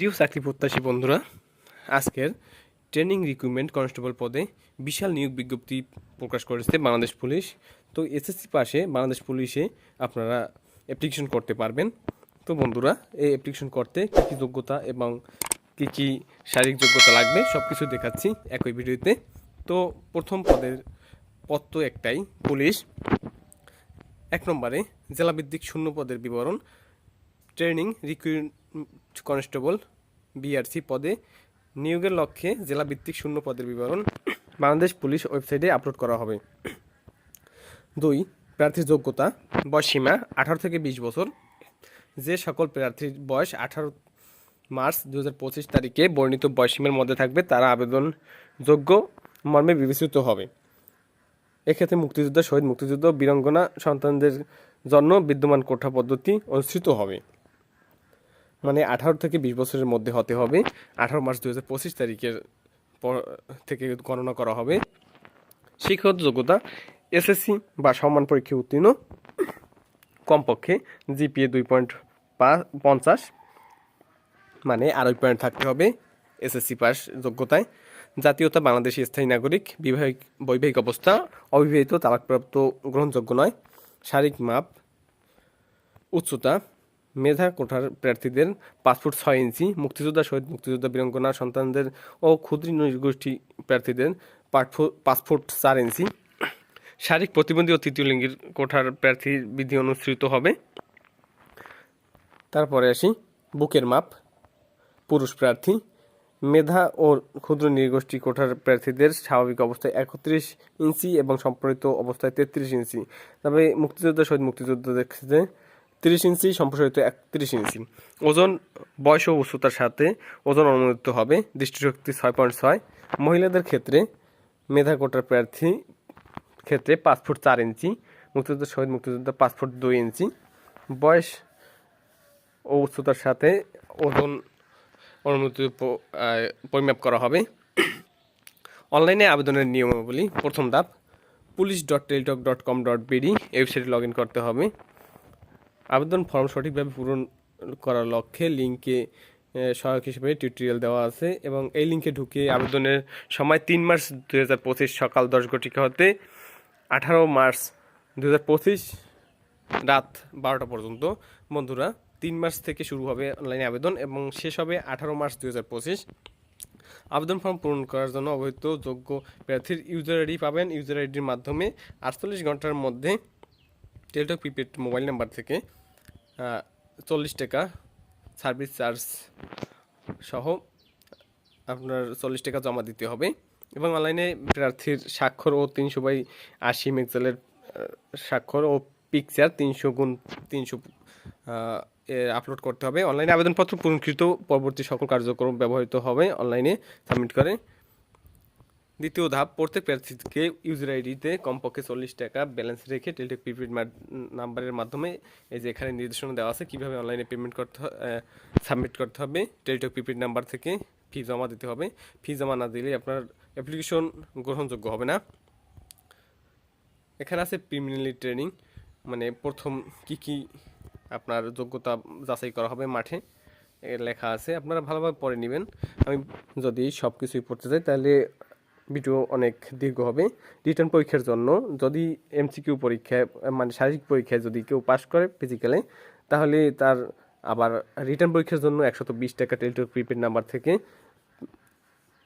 প্রিয় চাকরি প্রত্যাশী বন্ধুরা, আজকের ট্রেনিং রিক্রুটমেন্ট কনস্টেবল পদে বিশাল নিয়োগ বিজ্ঞপ্তি প্রকাশ করেছে বাংলাদেশ পুলিশ। তো এসএসসি পাশে বাংলাদেশ পুলিশে আপনারা অ্যাপ্লিকেশন করতে পারবেন। তো বন্ধুরা, এই অ্যাপ্লিকেশন করতে কী কী যোগ্যতা এবং কী কী শারীরিক যোগ্যতা লাগবে সব কিছু দেখাচ্ছি একই ভিডিওতে। তো প্রথম পদের পদ তো একটাই, পুলিশ। এক নম্বরে জেলাভিত্তিক শূন্য পদের বিবরণ, ট্রেনিং রিক্রুট কনস্টেবল বিআরসি পদে নিয়োগের লক্ষ্যে জেলাভিত্তিক শূন্য পদের বিবরণ বাংলাদেশ পুলিশ ওয়েবসাইটে আপলোড করা হবে। দুই, প্রার্থীর যোগ্যতা, বয়স সীমা আঠারো থেকে বিশ বছর। যে সকল প্রার্থীর বয়স আঠারো মার্চ দু তারিখে বর্ণিত বয়সীমার মধ্যে থাকবে, তারা আবেদন যোগ্য মর্মে বিবেচিত হবে। এক্ষেত্রে মুক্তিযোদ্ধা, শহীদ মুক্তিযুদ্ধ, বীরাঙ্গনা সন্তানদের জন্য বিদ্যমান কোঠা পদ্ধতি অনুষ্ঠিত হবে। মানে আঠারো থেকে বিশ বছরের মধ্যে হতে হবে। আঠারো মার্চ দু হাজার পঁচিশ তারিখের পর থেকে গণনা করা হবে। শিক্ষাগত যোগ্যতা, এসএসসি বা সমান পরীক্ষায় উত্তীর্ণ। কমপক্ষে জিপিএ দুই পয়েন্ট পঞ্চাশ। মানে আড়াই পয়েন্ট থাকতে হবে এসএসসি পাস যোগ্যতায়। জাতীয়তা, বাংলাদেশি স্থায়ী নাগরিক, বিবাহিক, বৈবাহিক অবস্থা, অবিবাহিত তালাকপ্রাপ্ত গ্রহণযোগ্য নয়। শারীরিক মাপ, উচ্চতা মেধা কোঠার প্রার্থীদের ফুট ছয় ইঞ্চি, মুক্তিযোদ্ধা শহীদ মুক্তিযোদ্ধা বীরঙ্গনা, সন্তানদের ও ক্ষুদ্র নৃগোষ্ঠী প্রার্থীদের ফুট চার ইঞ্চি। শারীরিক প্রতিবন্ধী ও তৃতীয় লিঙ্গের কোঠার প্রার্থী বিধি অনুসৃত হবে। তারপরে আসি, বুকের মাপ, পুরুষ প্রার্থী। মেধা ও ক্ষুদ্র নৃগোষ্ঠী কোঠার প্রার্থীদের স্বাভাবিক অবস্থায় একত্রিশ ইঞ্চি এবং সম্প্রসারিত অবস্থায় তেত্রিশ ইঞ্চি। তবে মুক্তিযোদ্ধা শহীদ মুক্তিযোদ্ধাদের ক্ষেত্রে তিরিশ ইঞ্চি, সম্প্রসারিত একত্রিশ ইঞ্চি। ওজন বয়স ও উচ্চতার সাথে ওজন অনুমোদিত হবে দৃষ্টিশক্তি ছয় পয়েন্ট ছয়। মহিলাদের ক্ষেত্রে মেধা কোটার প্রার্থী ক্ষেত্রে পাঁচ ফুট চার ইঞ্চি, মুক্তিযোদ্ধা শহীদ, মুক্তিযোদ্ধা পাঁচ ফুট দুই ইঞ্চি। বয়স ও উচ্চতার সাথে ওজন অনুমতি পরিমাপ করা হবে। অনলাইনে আবেদনের নিয়মাবলী প্রথম ধাপ, police dot Teletalk dot com dot BD, ওয়েবসাইটে লগ ইন করতে হবে। আবেদন ফর্ম সঠিকভাবে পূরণ করার লক্ষ্যে লিঙ্কে সহায়ক হিসেবে টিউটোরিয়াল দেওয়া আছে এবং এই লিঙ্কে ঢুকে আবেদনের সময় তিন মার্চ দু হাজার পঁচিশ সকাল দশ ঘটিকা হতে আঠারো মার্চ দু হাজার পঁচিশ রাত বারোটা পর্যন্ত। বন্ধুরা, তিন মার্চ থেকে শুরু হবে অনলাইনে আবেদন এবং শেষ হবে আঠারো মার্চ দু হাজার পঁচিশ। আবেদন ফর্ম পূরণ করার জন্য অবহিত যোগ্য প্রার্থীর ইউজার আইডি পাবেন। ইউজার আইডির মাধ্যমে আটচল্লিশ ঘণ্টার মধ্যে টেলটক প্রিপেড মোবাইল নাম্বার থেকে চল্লিশ টাকা সার্ভিস চার্জ সহ আপনার চল্লিশ টাকা জমা দিতে হবে। এবং অনলাইনে প্রার্থীর স্বাক্ষর ও তিনশো বাই আশি মেক্সেলের স্বাক্ষর ও পিকচার তিনশো গুণ তিনশো আপলোড করতে হবে। অনলাইনে আবেদনপত্র পূরণকৃত পরবর্তী সকল কার্যক্রম ব্যবহৃত হবে অনলাইনে সাবমিট করে। দ্বিতীয় ধাপ, প্রত্যেক প্রার্থীকে ইউজার আইডিতে কমপক্ষে চল্লিশ টাকা ব্যালেন্স রেখে টেলটেক প্রিপেড নাম্বারের মাধ্যমে এই যে এখানে নির্দেশনা দেওয়া আছে, কীভাবে অনলাইনে পেমেন্ট করতে সাবমিট করতে হবে টেলটেক প্রিপেড নাম্বার থেকে ফি জমা দিতে হবে। ফি জমা না দিলে আপনার অ্যাপ্লিকেশন গ্রহণযোগ্য হবে না। এখানে আছে প্রিমিনারি ট্রেনিং মানে প্রথম কি কি আপনার যোগ্যতা যাচাই করা হবে মাঠে। লেখা আছে, আপনারা ভালোভাবে পড়ে নেবেন। আমি যদি সব কিছুই পড়তে চাই, তাহলে ভিডিও অনেক দীর্ঘ হবে। রিটার্ন পরীক্ষার জন্য যদি এমসিকিউ পরীক্ষায় মানে শারীরিক পরীক্ষায় যদি কেউ পাশ করে ফিজিক্যালে তাহলে তার আবার রিটার্ন পরীক্ষার জন্য একশত বিশ টাকা টেলিটক প্রিপেড নাম্বার থেকে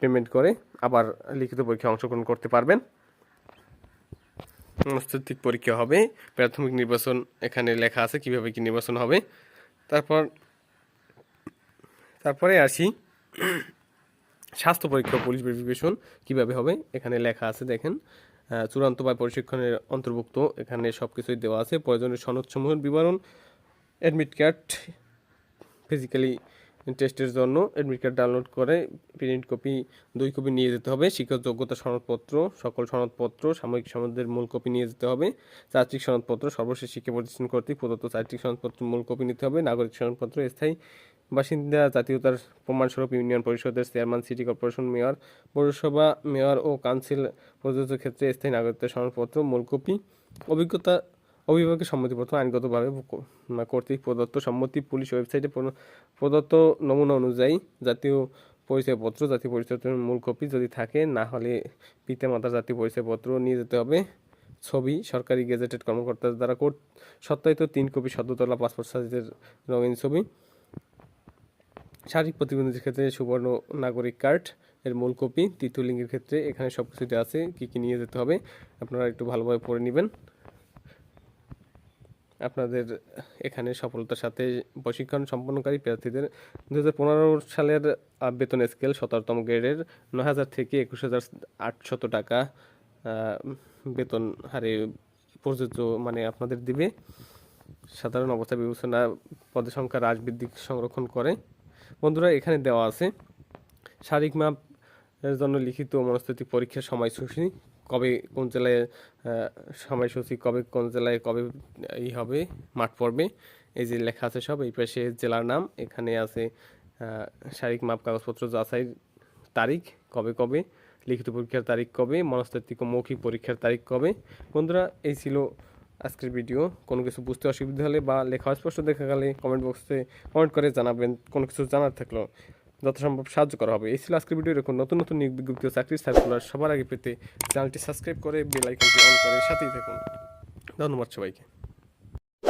পেমেন্ট করে আবার লিখিত পরীক্ষায় অংশগ্রহণ করতে পারবেন। মনস্তাত্ত্বিক পরীক্ষা হবে, প্রাথমিক নির্বাচন এখানে লেখা আছে কীভাবে কি নির্বাচন হবে। তারপর, তারপরে আসি। স্বাস্থ্য পরীক্ষা পুলিশ ভেরিফিকেশন কীভাবে হবে? এখানে লেখা আছে, দেখেন চূড়ান্ত বা প্রশিক্ষণের অন্তর্ভুক্ত। এখানে সব কিছুই দেওয়া আছে। প্রয়োজনীয় সনদসমূহের বিবরণ অ্যাডমিট কার্ড ফিজিক্যালি টেস্টের জন্য অ্যাডমিট কার্ড ডাউনলোড করে প্রিন্ট কপি দুই কপি নিয়ে যেতে হবে। শিক্ষক যোগ্যতা সনদপত্র, সকল সনদপত্র, সাময়িক সনদের মূল কপি নিয়ে যেতে হবে। চারিত্রিক সনদপত্র সর্বশেষ শিক্ষা প্রতিষ্ঠান কর্তৃক প্রদত্ত চারিত্রিক সনদপত্র মূল কপি নিতে হবে। নাগরিক সনদপত্র, স্থায়ী বাসিন্দা জাতীয়তার প্রমাণস্বরূপ ইউনিয়ন পরিষদের চেয়ারম্যান, সিটি কর্পোরেশন মেয়র, পৌরসভা মেয়র ও কাউন্সিল প্রযোজ্য ক্ষেত্রে স্থায়ী নাগরিকত্বের সনদপত্র মূলকপি অভিজ্ঞতা, অভিভাবকের সম্মতিপত্র, আইনগতভাবে কর্তৃক প্রদত্ত সম্মতি, পুলিশ ওয়েবসাইটে প্রদত্ত নমুনা অনুযায়ী জাতীয় পরিচয়পত্র, জাতীয় পরিচয়পত্রের মূল কপি যদি থাকে, না হলে পিতামাতার জাতীয় পরিচয়পত্র নিয়ে যেতে হবে। ছবি, সরকারি গেজেটেড কর্মকর্তার দ্বারা কোর্ট, সত্যায়িত তিন কপি সদ্যতলা পাসপোর্ট সাইজের রঙিন ছবি। শারীরিক প্রতিবন্ধীদের ক্ষেত্রে সুবর্ণ নাগরিক কার্ড, এর মূল কপি, তৃতীয় লিঙ্গের ক্ষেত্রে এখানে সব কিছুতে আছে, কী কী নিয়ে যেতে হবে আপনারা একটু ভালোভাবে পড়ে নেবেন। আপনাদের এখানে সফলতার সাথে প্রশিক্ষণ সম্পন্নকারী প্রার্থীদের দু হাজার পনেরো সালের বেতন স্কেল সতেরোতম গ্রেডের নয় হাজার থেকে একুশ হাজার আটশত টাকা বেতন হারে প্রযোজ্য মানে আপনাদের দিবে। সাধারণ অবস্থা বিবেচনা পদের সংখ্যা হ্রাস বৃদ্ধি সংরক্ষণ করে। বন্ধুরা, এখানে দেওয়া আছে শারীরিক মাপ এর জন্য লিখিত মনস্তাত্ত্বিক পরীক্ষার সময়সূচি, কবে কোন জেলায় সময়সূচি কবে, কোন জেলায় কবে ই হবে, মাঠ পড়বে, এই যে লেখা আছে সব, এই পাশে জেলার নাম, এখানে আছে শারীরিক মাপ, কাগজপত্র যাচাই তারিখ, কবে কবে, লিখিত পরীক্ষার তারিখ কবে, মনস্তাত্ত্বিক ও মৌখিক পরীক্ষার তারিখ কবে। বন্ধুরা, এই ছিল আজকের ভিডিও। কোনো কিছু বুঝতে অসুবিধা হলে বা লেখা স্পষ্ট দেখা গেলে কমেন্ট বক্সে কমেন্ট করে জানাবেন, কোনো কিছু জানার থাকলেও যথাসম্ভব সাহায্য করা হবে। এই ছিল আজকের ভিডিও। এরকম নতুন নতুন নিয়োগ বিজ্ঞপ্তি ও চাকরির সার্কুলার সবার আগে পেতে চ্যানেলটি সাবস্ক্রাইব করে বেল আইকনটি অন করে সাথেই থাকুন। ধন্যবাদ সবাইকে।